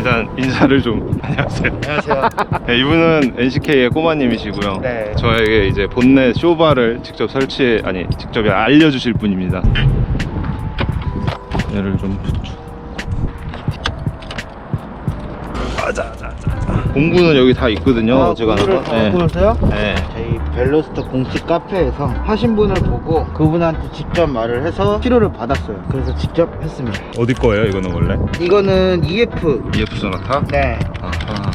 일단 인사를 좀 안녕하세요. 안녕하세요. 네, 이분은 NCK의 꼬마님이시고요. 네. 저에게 이제 본넷 쇼바를 직접 설치해 아니 직접 알려주실 분입니다. 얘를 좀 붙여. 공구는 여기 다 있거든요. 아, 제가 공구를 다 갖고 오세요? 네. 저희 벨로스터 공식 카페에서 하신 분을 보고 그분한테 직접 말을 해서 치료를 받았어요. 그래서 직접 했습니다. 어디 거예요? 이거는 원래? 이거는 EF. EF 소나타? 네. 아하.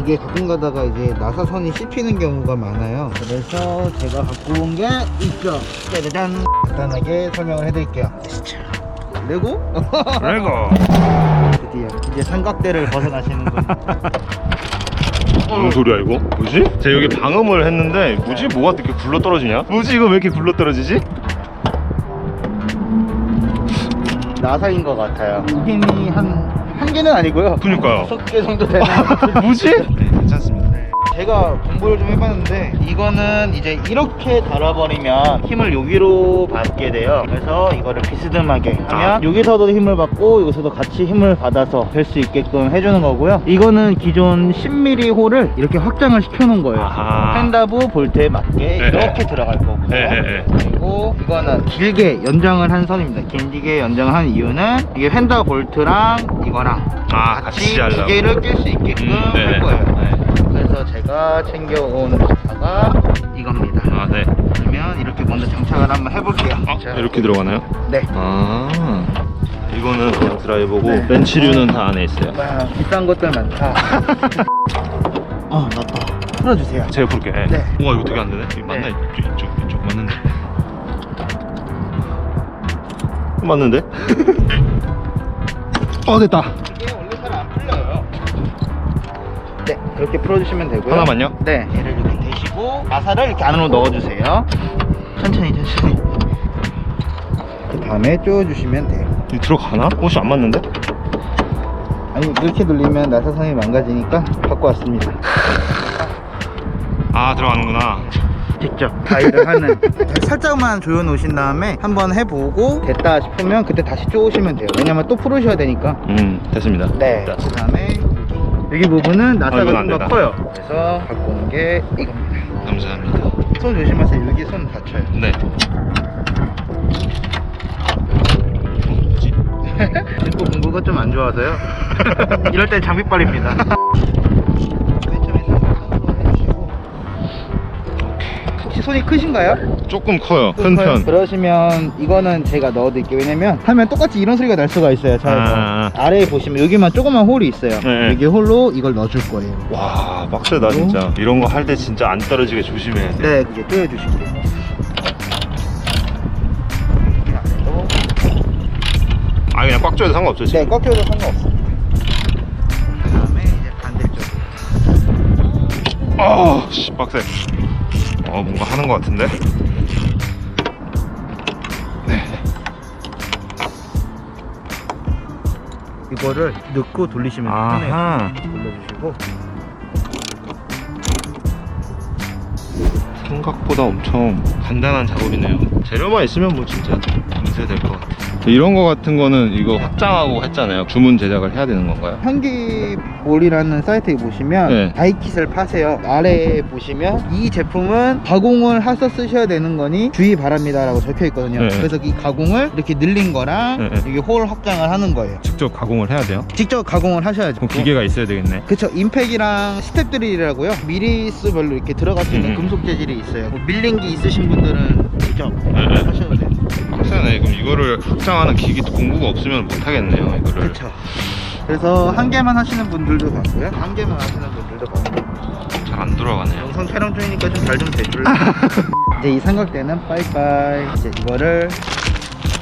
이게 가끔 가다가 이제 나사선이 씹히는 경우가 많아요. 그래서 제가 갖고 온 게 있죠. 짜자잔. 간단하게 설명을 해드릴게요. 레고? 레고. 삼각대를 벗어나시는군. 무슨 소리야 이거? 뭐지? 제가 여기 방음을 했는데 뭐지? 뭐가 이렇게 굴러 떨어지냐? 뭐지 이거 왜 이렇게 굴러 떨어지지? 나사인 것 같아요. 힘이 한, 한 개는 아니고요. 그니까요. 다섯 개 정도 되는. 뭐지? 네, 괜찮습니다. 제가 공부를 좀 해봤는데 이거는 이제 이렇게 달아버리면 힘을 여기로 받게 돼요 그래서 이거를 비스듬하게 하면 아. 여기서도 힘을 받고 여기서도 같이 힘을 받아서 될 수 있게끔 해주는 거고요 이거는 기존 10mm 홀을 이렇게 확장을 시켜 놓은 거예요 아하. 펜다브 볼트에 맞게 네. 이렇게 들어갈 거고요 네, 네, 네. 그리고 이거는 길게 연장을 한 선입니다 길게 연장을 한 이유는 이게 펜다 볼트랑 이거랑 아, 같이 같이 두. 개를 낄 수 있게끔 음. 할 거예요 네. 제가 챙겨온 자가 이겁니다. 아, 네. 그러면 이렇게 먼저 장착을 한번 해볼게요. 아, 자, 이렇게 들어가나요? 네. 아. 이거는 그냥 드라이버고 네. 벤치류는 다 안에 있어요. 와, 비싼 것들 많다. 아 맞다. 풀어주세요. 제가 부를게. 네. 네. 우와 이거 되게 안 되네. 이거 맞나? 네. 이쪽, 이쪽, 이쪽 맞는데. 맞는데? 어 됐다. 네, 이렇게 풀어주시면 되고요. 하나만요? 네, 얘를 이렇게 대시고 나사를 이렇게 안으로 넣어주세요. 천천히 천천히. 그 다음에 쪼여주시면 돼요. 이 들어가나? 옷이 안 맞는데? 아니 이렇게 돌리면 나사선이 망가지니까 갖고 왔습니다. 아 들어가는구나. 직접 가위를 하는 살짝만 조여 놓으신 다음에 한번 해보고 됐다 싶으면 그때 다시 쪼으시면 돼요 왜냐면 또 풀으셔야 되니까 음 됐습니다. 네. 그 다음에 여기 부분은 아, 나사가 이건 안 좀더 된다. 커요 그래서 갖고 온 게 이겁니다 감사합니다. 손 조심하세요 여기 손 다쳐요 네. 인구 공부가 좀 안 좋아서요 이럴 땐 장비빨입니다 손이 크신가요? 조금 커요. 큰 편. 그러시면 이거는 제가 넣어드릴게요 왜냐면 하면 똑같이 이런 소리가 날 수가 있어요 자 아. 아래에 보시면 여기만 조그만 홀이 있어요 네. 여기 홀로 이걸 넣어줄 거예요 와 빡세다 진짜. 이런 거 할 때 진짜 안 떨어지게 조심해야 돼. 네 그게 아래로. 아 그냥 꽉 조여도 상관없죠 지금. 네 꺾여도 상관없습니다 그 다음에 이제 반대쪽 아, 씨 빡세. 어 뭔가 하는 것 같은데. 네. 이거를 넣고 돌리시면 편해요 아하. 돌려주시고 생각보다 엄청 간단한 작업이네요. 재료만 있으면 뭐 진짜 금세 될것 같아요. 이런 거 같은 거는 이거 확장하고 했잖아요. 주문 제작을 해야 되는 건가요? 현기볼이라는 사이트에 보시면 네. 다이킷을 파세요 아래에 보시면 이 제품은 가공을 해서 쓰셔야 되는 거니 주의 바랍니다 라고 적혀 있거든요 네. 그래서 이 가공을 이렇게 늘린 거랑 네, 네. 여기 홀 확장을 하는 거예요 직접 가공을 해야 돼요? 직접 가공을 하셔야죠 그럼 기계가 있어야 되겠네. 그쵸 임팩이랑 스텝 드릴이라고요 미리수별로 이렇게 들어갈 수 있는 음. 금속 재질이 있어요 뭐 밀린 게 있으신 분들은 직접 네, 네. 하셔도 돼요 빡세네. 그럼 이거를 확장하는 기기 공구가 없으면 못 하겠네요. 이거를. 그쵸 그래서 한 개만 하시는 분들도 많고요 한 개만 하시는 분들도 많고 잘 안 돌아가네요. 영상 촬영 중이니까 좀잘좀 대줄래? 이제 이 삼각대는 빠이빠이 이제 이거를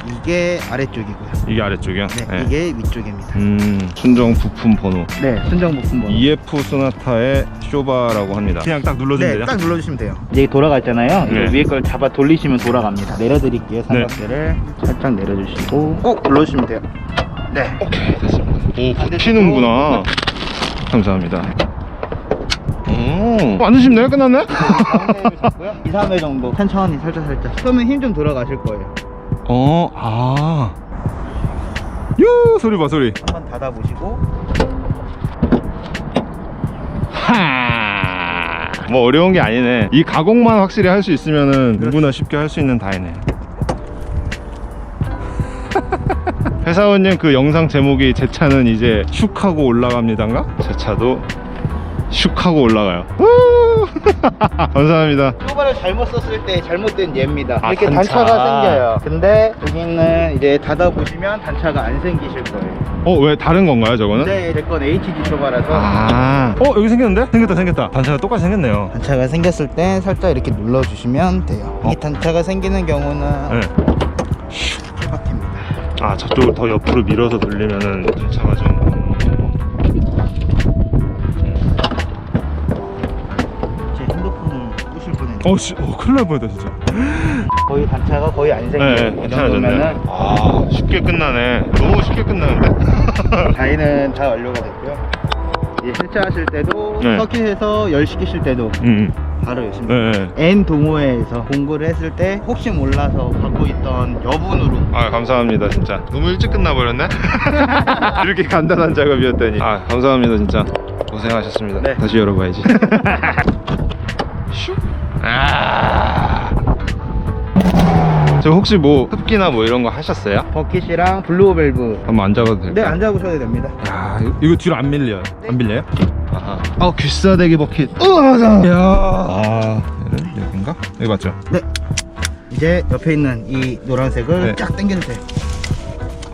이게 아래쪽이고요 이게 아래쪽이요? 네, 이게 위쪽입니다 음, 순정 부품 번호. 네 순정 부품 번호 EF 소나타의 쇼바라고 합니다. 그냥 딱 눌러주면 네, 돼요? 딱 눌러주시면 돼요. 이제 돌아가 있잖아요. 이거 네. 위에 걸 잡아 돌리시면 돌아갑니다. 내려드릴게요. 삼각대를 살짝 내려주시고 꼭 눌러주시면 돼요. 네. 오케이, 됐습니다. 오. 버티는구나. 감사합니다. 오, 완전 쉽네? 끝났네? 가운데를 잡고요. 2, 3회 정도 천천히 살짝 살짝. 처음에 힘좀 돌아가실 거예요. 어, 아. 요 소리 봐 소리. 한번 닫아보시고 하. 뭐 어려운 게 아니네. 이 가공만 확실히 할 수 있으면은 누구나 쉽게 할 수 있는 다이네. 회사원님 그 영상 제목이 제 차는 이제 슉 하고 올라갑니다인가? 제 차도 슉 하고 올라가요 우! 감사합니다 쇼바를 잘못 썼을 때 잘못된 예입니다. 아, 이렇게 단차. 단차가 생겨요. 근데 여기는 이제 닫아보시면 단차가 안 생기실 거예요. 어 왜 다른 건가요 저거는? 근데 제건 HG 쇼바라서 아, 어 여기 생겼는데? 생겼다 생겼다 단차가 똑같이 생겼네요 단차가 생겼을 때 살짝 이렇게 눌러주시면 돼요. 어. 이 단차가 생기는 경우는 네. 슈 바뀝니다. 아 저쪽을 더 옆으로 밀어서 돌리면은 단차가 좀 어 씨 어 큰일 날 뻔했다 진짜 거의 단차가 거의 안 생겨요. 네, 이 괜찮아졌네 정도면은 아 쉽게 끝나네 너무 쉽게 끝나는데? 다이는 다 완료가 됐고요. 이제 세차하실 때도 네. 서킷에서 열 시키실 때도 응 바로 열심히 네, 네. N 동호회에서 공부를 했을 때 혹시 몰라서 갖고 있던 여분으로 아 감사합니다 진짜 너무 일찍 끝나버렸네 이렇게 간단한 작업이었더니 아 감사합니다 진짜 고생하셨습니다 네. 다시 열어봐야지 슉. 아. 저 혹시 뭐 흡기나 뭐 이런 거 하셨어요? 버킷이랑 블루밸브 한번 앉아봐도 될까요? 네 앉아 보셔도 됩니다 야 이거, 이거 뒤로 안 밀려요 안 밀려요? 아하 어 귀싸대기 버킷 어 맞아 야 아, 여긴가? 여기 맞죠? 네 이제 옆에 있는 이 노란색을 네. 쫙 당겨주세요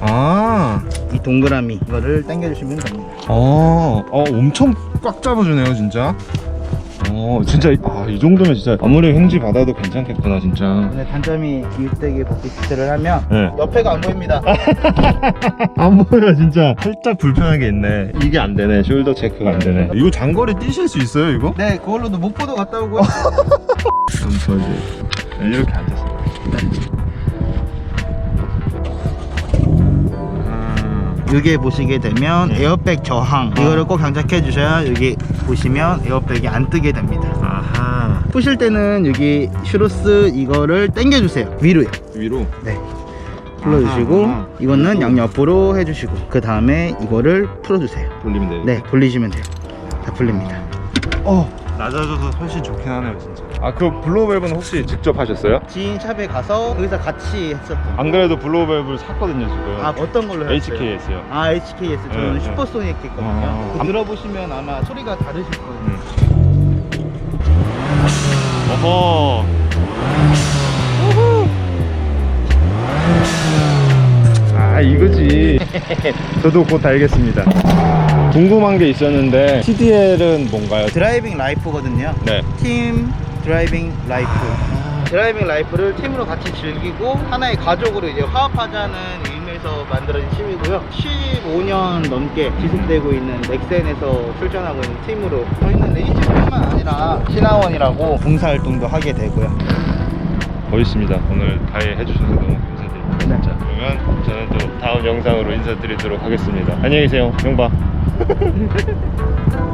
아 이 동그라미 이거를 당겨주시면 됩니다 어, 어 엄청 꽉 잡아주네요 진짜 어 진짜 아, 이 정도면 진짜 아무리 행지 받아도 괜찮겠구나 진짜. 근데 단점이 기울대기 버킷 시트를 하면 네. 옆에가 안 보입니다. 안 보여 진짜. 살짝 불편한 게 있네. 이게 안 되네. 숄더 체크가 안 되네. 이거 장거리 뛰실 수 있어요 이거? 네 그걸로도 목포도 갔다 오고요. 그럼 저 이제 이렇게 앉았어 아, 여기에 보시게 되면 에어백 저항. 이거를 꼭 장착해 주셔야 여기 보시면 에어백이 안 뜨게 됩니다. 아하. 푸실 때는 여기 슈로스 이거를 당겨 주세요. 위로요. 위로? 네. 풀어주시고 아하. 이거는 양옆으로 해주시고 그 다음에 이거를 풀어주세요. 돌리면 돼요 네. 돌리시면 돼요. 다 풀립니다. 어 낮아져서 훨씬 좋긴 하네요 진짜 아 그 블로우밸브는 혹시 직접 하셨어요? 지인 샵에 가서 거기서 같이 했었던 안 그래도 블로우밸브를 샀거든요 지금 아 어떤 걸로 했어요? HKS요 아 HKS 저는 네, 네. 슈퍼소닉 했거든요 아. 그거 들어보시면 아마 소리가 다르실 거예요 음. 어허 아 이거지 저도 곧 알겠습니다 궁금한 게 있었는데 TDL은 뭔가요? 드라이빙 라이프거든요 네 팀 드라이빙 라이프. 드라이빙 라이프를 팀으로 같이 즐기고 하나의 가족으로 이제 화합하자는 의미에서 만들어진 팀이고요. 15년 넘게 지속되고 있는 넥센에서 출전하고 있는 팀으로 저희는 레이싱뿐만 아니라 신화원이라고 봉사활동도 하게 되고요. 멋있습니다. 오늘 다이 해주셔서 너무 감사드립니다. 진짜 그러면 저는 또 다음 영상으로 인사드리도록 하겠습니다. 안녕히 계세요. 용바